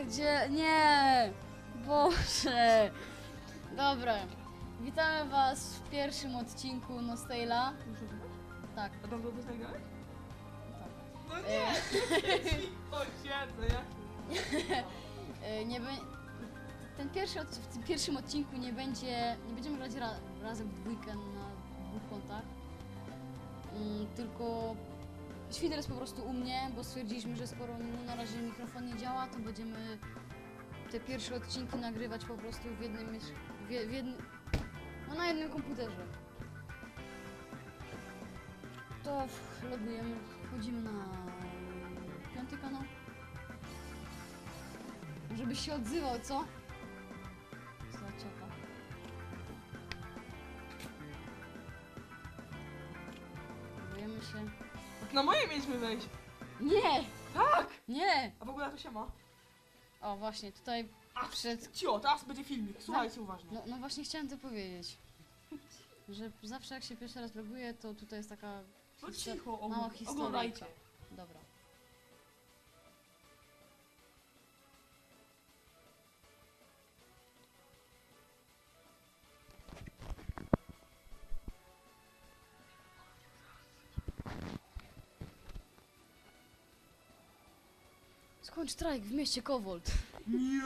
pierdzie... Nie! Boże! Dobra. Witamy was w pierwszym odcinku Nostela. Tak, A tam dobrze nagrałeś? tak. No E. nie! O siedzę, jak E, nie. Ten pierwszy od... w tym pierwszym odcinku nie będzie... Nie będziemy grać ra... razem w dwójkę na dwóch kontach. Mm, tylko... Świder jest po prostu u mnie, bo stwierdziliśmy, że skoro mu na razie mikrofon nie działa, to będziemy te pierwsze odcinki nagrywać po prostu w jednym... W, w jednym... No na jednym komputerze. To logujemy, wchodzimy na piąty kanał. Żebyś się odzywał, co? Co za ciota. Logujemy się. Na moje mieliśmy wejść. Nie! Tak! Nie! A w ogóle to się ma. O, właśnie, tutaj A przed... Cio, teraz będzie filmik. Słuchajcie uważnie. No, no właśnie chciałem to powiedzieć. Że zawsze jak się pierwszy raz loguje, to tutaj jest taka No cicho, mała historyjka. oglądajcie. Skończ strajk w mieście Kowold. Nie!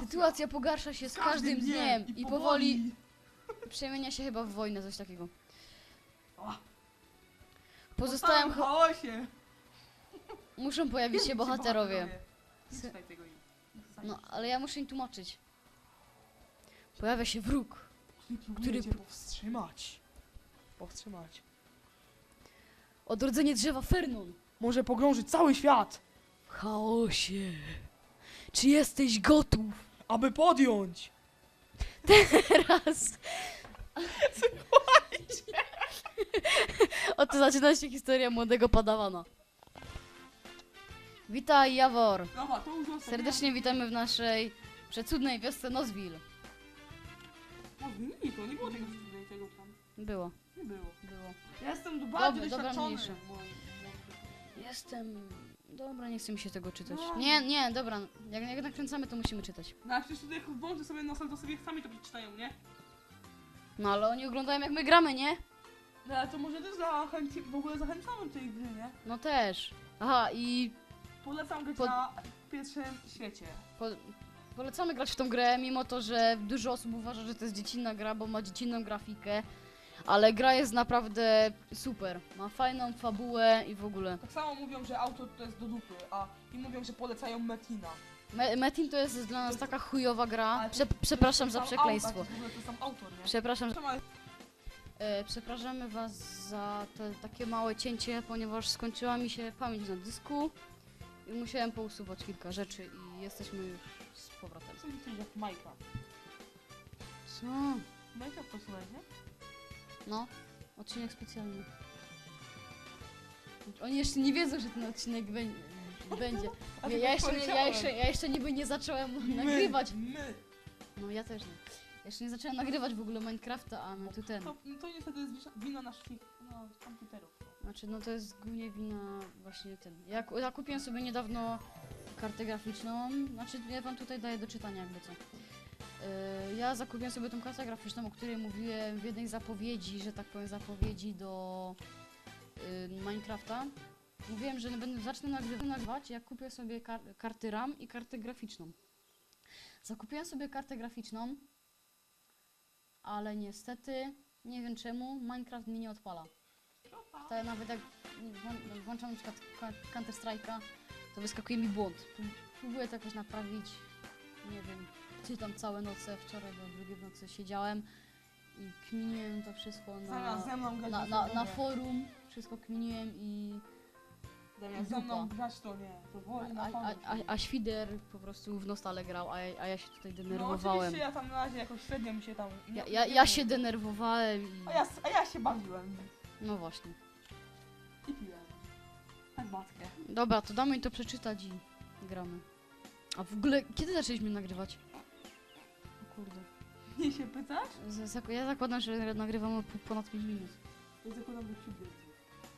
Sytuacja, pogarsza się z każdym dniem i powoli przemienia się chyba w wojnę, coś takiego. O. Pozostałym w chaosie. muszą pojawić się bohaterowie. I- No, ale ja muszę im tłumaczyć. Pojawia się wróg. Który cię powstrzymać. Powstrzymać. Odrodzenie drzewa Fernon. Może pogrążyć cały świat, W chaosie. Czy jesteś gotów? aby podjąć. Teraz. Oto zaczyna się historia młodego padawana. Witaj, Jawor. Dobra, to już. Serdecznie witamy w naszej przecudnej wiosce Nozwil. No zmienili to, nie było tego tego tam. Było, Nie było. było. Ja jestem bardziej dobra, doświadczony. mniejsza. Jestem... Dobra, nie chce mi się tego czytać. No. Nie, nie, dobra. Jak, jak nakręcamy, to musimy czytać. No a przecież tutaj jak włączę sobie nosem, to sobie sami to przeczytają, nie? No ale oni oglądają jak my gramy, nie? No ale to może też zachęci, w ogóle zachęcamy tej gry, nie? No też. Aha, i Polecam grać Pod- na pierwszym świecie. po, polecamy grać w tą grę, mimo to, że dużo osób uważa, że to jest dziecinna gra, bo ma dziecinną grafikę. Ale gra jest naprawdę super. Ma fajną fabułę i w ogóle. Tak samo mówią, że auto to jest do dupy, a i mówią, że polecają Metina. Me Metin to jest dla nas taka chujowa gra. Ale to- Prze przepraszam za przekleństwo. Autor, w ogóle to sam autor, nie? Przepraszam. E, przepraszamy Was za te takie małe cięcie, ponieważ skończyła mi się pamięć na dysku i musiałem pousuwać kilka rzeczy i jesteśmy już z powrotem. Co myślisz jak Minecraft? Co? Minecraft to słuchaj, nie? No, odcinek specjalny. Oni jeszcze nie wiedzą, że ten odcinek bę- będzie. A Ja, ty tak jeszcze, nie- ja, powiedziałem. jeszcze, ja jeszcze niby nie zacząłem nagrywać. My. No ja też nie. Jeszcze nie zacząłem nagrywać w ogóle Minecrafta, a my tu ten. To, no to niestety jest wina- wina naszych no, komputerów. Znaczy, no to jest głównie wina właśnie ten. Ja, ku- ja kupiłem sobie niedawno kartę graficzną. Znaczy, ja wam tutaj daję do czytania jakby co. Yy, ja zakupiłem sobie tą kartę graficzną, o której mówiłem w jednej zapowiedzi, że tak powiem, zapowiedzi do yy, Minecrafta. Mówiłem, że będę, zacznę nagry- nagrywać, jak kupię sobie kar karty RAM i kartę graficzną. Zakupiłem sobie kartę graficzną, ale niestety, nie wiem czemu, Minecraft mi nie odpala. To nawet jak włą- włączam na przykład Counter Strike'a, to wyskakuje mi błąd. Pró- Próbuję to jakoś naprawić. Nie wiem, czytam całe noce, wczoraj do drugiej w nocy siedziałem i kminiłem to wszystko Zamiast na, ze mną grać na, na, na forum. Wszystko kminiłem i Zamiast ze mną grać to nie. To a, woli na a, pamięć. a, a Świder po prostu w Nostale grał, a ja, a ja się tutaj No denerwowałem. oczywiście ja tam na razie jakoś średnio mi się tam... Ja, nie- ja, ja się denerwowałem i... A ja, a ja się bawiłem. No właśnie. I piłem. Herbatkę. Dobra, to damy mi to przeczytać i gramy. A w ogóle, kiedy zaczęliśmy nagrywać? Kurde. Nie się pytasz? Z- zak- Ja zakładam, że nagrywamy po- ponad 5 minut. Ja zakładam, że ciut więcej.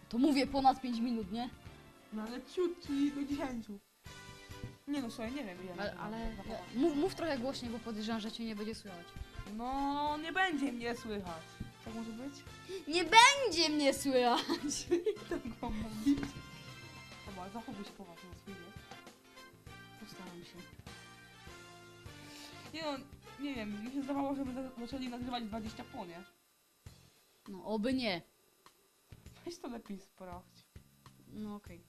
To mówię ponad 5 minut, nie? No ale ciut, czyli do 10. Nie no, słuchaj, nie wiem ile. Ale, mam ale zachować. mów, mów trochę głośniej, bo podejrzewam, że cię nie będzie słychać. No, nie będzie mnie słychać. Tak może być? Nie będzie mnie słychać! Tego mówić. Dobra, zachowuj się poważnie wiek. Postaram się. Nie no, nie wiem, mi się zdawało, że my za- zaczęli nagrywać 20 po, nie? No, oby nie. Weź to lepiej sprawdź. No okej.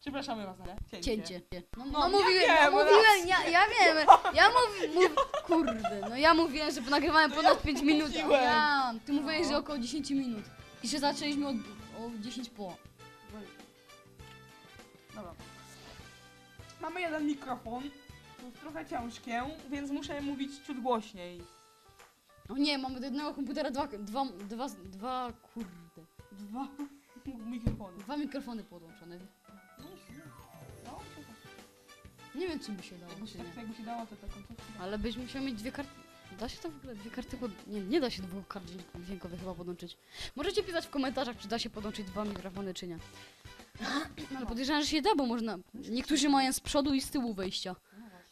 Przepraszamy was, ale Cięcie. No, no, No, ja mówiłem, wiem, no, mówiłem, ja, ja wiem, ja mów, mów, kurde, no ja mówiłem, że nagrywałem No ponad ja 5 minut, a mówiłem. ja, ty mówiłeś, No. że około 10 minut. I że zaczęliśmy od, o 10 po. Dobra. Mamy jeden mikrofon. Jest trochę ciężkie, więc muszę mówić ciut głośniej. No nie, mamy do jednego komputera dwa, dwa, dwa, dwa, kurde, Dwa mikrofony. dwa mikrofony podłączone. No, no, Nie wiem, czy by się dało, czy się, nie. tak, jakby się dało, to taką. Ale byś musiał mieć dwie karty. Da się to w ogóle dwie karty pod... Nie, nie da się dwóch kart dźwięk- dźwiękowych chyba podłączyć. Możecie pisać w komentarzach, czy da się podłączyć dwa mikrofony, czy nie. No, ale podejrzewam, że się da, bo można. Niektórzy mają z przodu i z tyłu wejścia.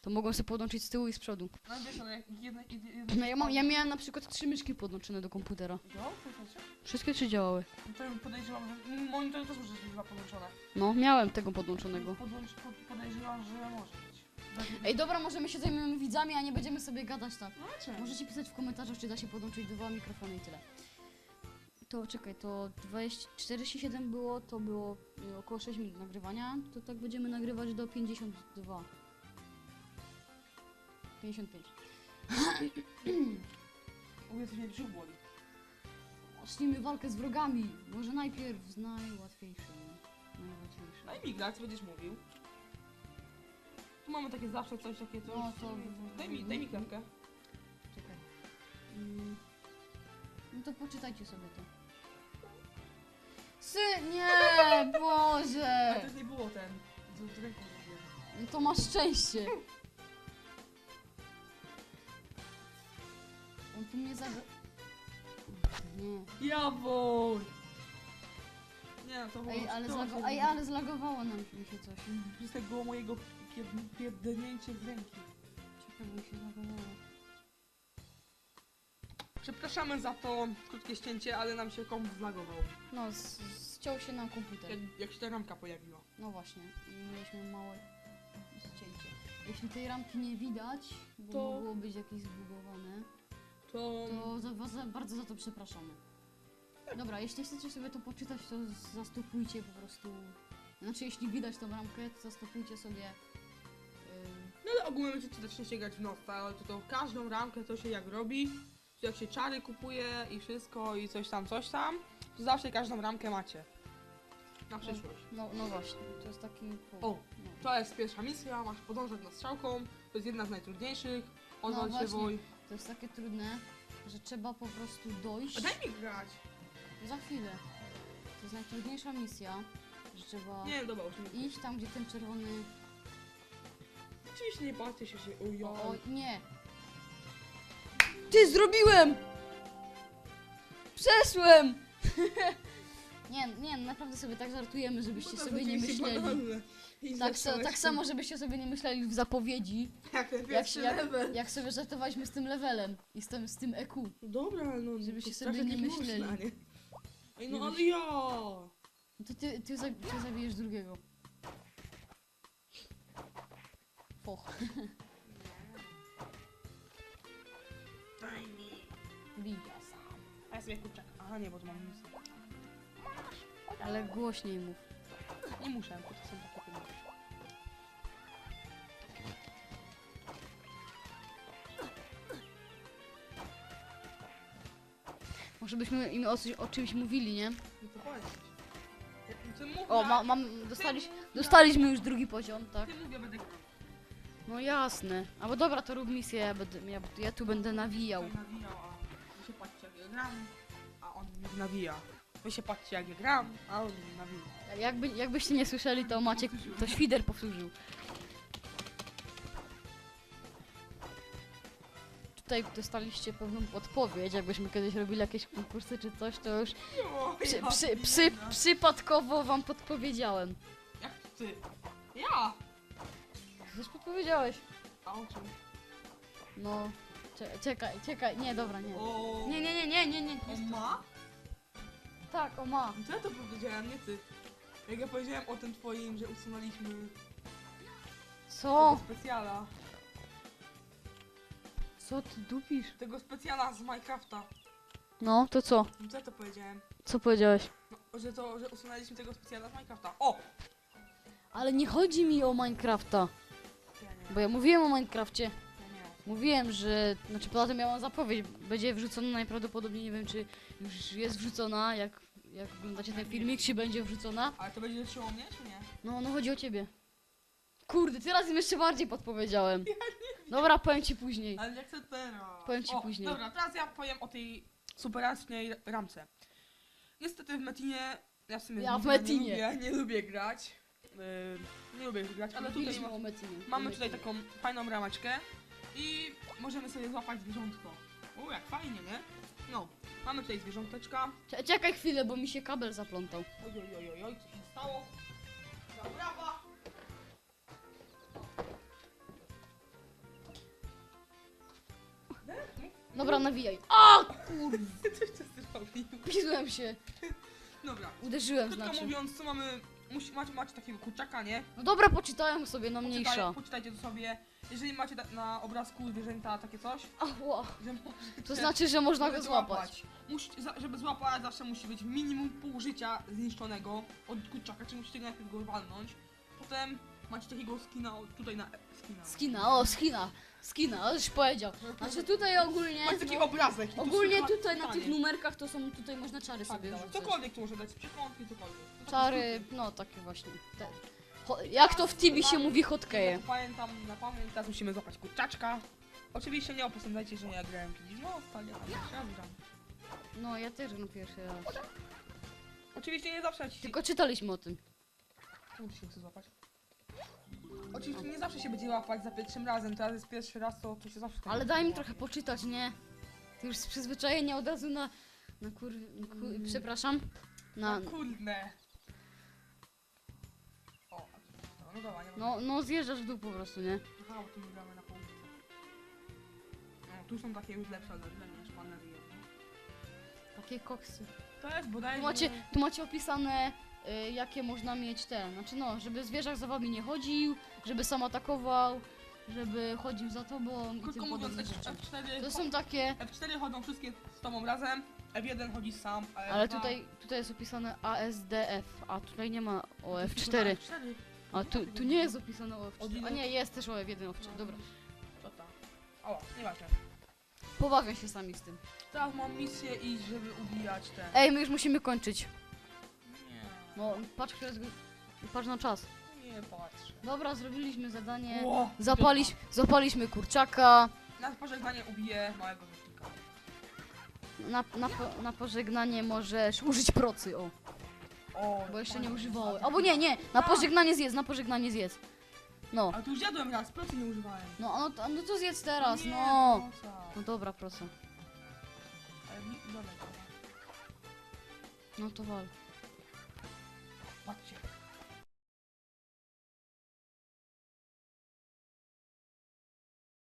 To mogą sobie podłączyć z tyłu i z przodu. No wiesz, ale jak jedne, jedne, jedne No ja, mam, ja miałem na przykład trzy myszki podłączone do komputera. Znaczy? Wszystkie trzy działały. No to podejrzewam, że monitor też może być dwa podłączone. No, miałem tego podłączonego. Podłącz, pod, podejrzewam, że może być. Ej, dobra, może my się zajmiemy widzami, a nie będziemy sobie gadać tak. No czemu? Możecie pisać w komentarzach, czy da się podłączyć dwa mikrofony i tyle. To czekaj, to 20, 47 było, to było y, około 6 minut nagrywania, to tak będziemy nagrywać do 52. 55. Mówię, coś mnie brzuch boli. Zacznijmy walkę z wrogami. Może najpierw z najłatwiejszym. Najłatwiejszym. Daj mi grać, będziesz mówił. Tu mamy takie zawsze coś, takie coś. No to- Daj mi, daj mi klamkę. Czekaj. Mm. No to poczytajcie sobie to. Sy, nie, Ale Boże! też nie było ten. Z, ręką. No to masz szczęście. Tu mnie zaga... Nie. Jawol! Nie, to było... Ej, ale, to zlago... Ej, ale zlagowało nam mi się coś. Z tego mojego pier- pierdolnięcia z ręki. Czekaj, bo mi się zlagowało. Przepraszamy za to krótkie ścięcie, ale nam się komp zlagował. No, z- ściął się nam komputer. Jak, jak się ta ramka pojawiła. No właśnie, i mieliśmy małe ścięcie. Jeśli tej ramki nie widać, bo To- mogło być jakieś zbugowane, To... to za, was za, bardzo za to przepraszamy. Dobra, jeśli chcecie sobie to poczytać, to zastopujcie po prostu. Znaczy, jeśli widać tą ramkę, to zastopujcie sobie. Yy, No ale ogólnie też nie grać w noc, ale to, to każdą ramkę to się jak robi, to jak się czary kupuje i wszystko i coś tam, coś tam, to zawsze każdą ramkę macie. Na przyszłość. no, no właśnie, to jest taki. O, no. To jest pierwsza misja, masz podążać nad strzałką, to jest jedna z najtrudniejszych. Odwal No się właśnie. woj. To jest takie trudne, że trzeba po prostu dojść. A daj mi grać! Za chwilę. To jest najtrudniejsza misja, że trzeba Nie, dobra, już nie. iść tam, gdzie ten czerwony. Nie patrzcie się, się o ja. O, o nie! Ty zrobiłem! Przeszłem! nie, nie, naprawdę sobie tak żartujemy, żebyście sobie nie myśleli. Tak, so, tak samo, żebyście sobie nie myśleli w zapowiedzi, Jak ten jak, pierwszy jak, level. jak sobie żartowaliśmy z tym levelem i z tym, z tym EQ. Dobra, no Żebyście to sobie strasznie nie tak myśleli. można, nie? Ej, no Żebyś- ale ja! No to ty, ty, za- ty zabijesz drugiego. Foch, Daj mi. sam. A ja sobie kurczak. Aha, nie, bo to mam misję. Ale głośniej mów. Nie muszę, bo to są takie tematy. Może byśmy im o, coś, o czymś mówili, nie? No to chodź. Ty O, ma, mam, dostaliś, ty mów dostaliśmy już drugi poziom, tak? Ty mówię, będę grał. No jasne. Albo dobra, to rób misję, ja, będę, ja, ja tu będę nawijał. A wy się patrzcie jak ja gram, a on mnie nawija. Wy się patrzcie jak ja gram, a on mnie nawija. Jakby, jakbyście nie słyszeli, to Maciek, to Świder powtórzył. Tutaj dostaliście pewną podpowiedź, jakbyśmy kiedyś robili jakieś konkursy czy coś, to już przy, przy, przy, przypadkowo wam podpowiedziałem. Jak ty? Ja! Już podpowiedziałeś. A o czym? No. Cze- Czekaj, czekaj, nie, dobra, nie. O... Nie, nie, nie, nie, nie, nie. O ma? Tak, o ma. Co ja to powiedziałem, nie ty. Jak ja powiedziałem o tym twoim, że usunęliśmy Co? tego specjala. Co ty dupisz? Tego specjala z Minecrafta. No, to co? No Co ja to powiedziałem? Co powiedziałeś? No, że to, że usunęliśmy tego specjala z Minecrafta. O! Ale nie chodzi mi o Minecrafta. Ja nie, Bo ja mówiłem o Minecrafcie. ja nie. Mówiłem, że. Znaczy poza tym miałam zapowiedź. Będzie wrzucona najprawdopodobniej, nie wiem czy już jest wrzucona, jak, jak oglądacie ten filmik, czy będzie wrzucona. Ale to będzie dotyczyło mnie, czy nie? No, no chodzi o ciebie. Kurde, teraz im jeszcze bardziej podpowiedziałem. Dobra, powiem ci później. Ale jak chcę teraz. Powiem ci o, później. Dobra, teraz ja powiem o tej superanckiej ramce. Niestety w Metinie, ja w sumie Ja w Nie Metinie. lubię, nie lubię grać. Yy, nie lubię grać, ale tutaj Mówiliśmy ma, o Metinie. mamy tutaj taką fajną rameczkę i możemy sobie złapać zwierzątko. O, jak fajnie, nie? No, mamy tutaj zwierząteczka. Cze- Czekaj chwilę, bo mi się kabel zaplątał. Oj, oj, oj, oj, oj, co się stało? Dobra, nawijaj. A kurde, Coś ty zrobił. pisłem się. Dobra, Uderzyłem krótko znaczy. mówiąc, co mamy... Musi, macie, macie takiego kurczaka, nie? No dobra, poczytałem sobie, no Poczytaj, mniejsza. poczytajcie to sobie. Jeżeli macie na obrazku zwierzęta takie coś, Ała. że możecie To znaczy, że można go żeby złapać. Musicie, za- żeby złapać, zawsze musi być minimum pół życia zniszczonego od kurczaka, czyli musicie go najpierw go walnąć. Potem macie takiego skina o- tutaj na... skina. Skina, o skina. Skina, już powiedział. Znaczy tutaj ogólnie. Macie taki No, obrazek. i tu ogólnie słychać tutaj na tych numerkach to są, tutaj można czary Tak, sobie dawaj. rzucać. Cokolwiek tu może dać, przekątki, cokolwiek. To takie Czary, no takie właśnie. Te. Ho, jak to w Tibi się mówi Ja hotkeje. to pamiętam na pamięć, teraz musimy złapać kurczaczka. Oczywiście nie oposądzajcie, że ja grałem kiedyś. No, stale, ale jeszcze raz gram. No ja też no pierwszy raz. Oczywiście nie zawsze ci... Tylko czytaliśmy o tym. Czemu tu się chce złapać? Oczywiście nie zawsze się będzie łapać za pierwszym razem, teraz jest pierwszy raz, to, to się zawsze tak Ale daj mi trochę poczytać, nie? Ty już z przyzwyczajenia od razu na. Na kur... Mm. przepraszam. Na. No kurde. O, no dobra, nie ma. No, no zjeżdżasz w dół po prostu, nie? Aha, bo tu my gramy na południu. No, tu są takie już lepsze ode mnie niż pan Rio. Takie koksy. To jest bodajże... Tu macie, tu macie opisane, y, jakie można mieć te. Znaczy no, żeby zwierzak za wami nie chodził, żeby sam atakował, żeby chodził za tobą i Krótko tym mówiąc, podobne rzeczy. F4, To są takie. F4 chodzą wszystkie z tobą razem, F1 chodzi sam, a Ale F2 tutaj, tutaj jest opisane ASDF, a tutaj nie ma To o jest F4. F4. A tu, tu nie jest opisane o Od F4. ilu? A nie, jest też o F1, o F4. No. Dobra. Co tam? O, nieważne. Pobawię się sami z tym. Teraz mam misję iść, żeby ubijać ten. Ej, my już musimy kończyć. No, patrz, który jest... Patrz na czas. nie patrzę. Dobra, zrobiliśmy zadanie. Ło, Zapaliś, zapaliśmy kurczaka. Na pożegnanie ubiję małego rzecznika. Na, na, po, na pożegnanie możesz użyć procy, o. O, Bo jeszcze nie fajnie. używałem. Albo nie, nie, na pożegnanie zjedz, na pożegnanie zjedz. No, Ale tu już jadłem raz, procy nie używałem. no, no, to- no to zjedz teraz, nie, no. No dobra, proszę. Ale mi, dobra, dobra. No to wal. Patrzcie.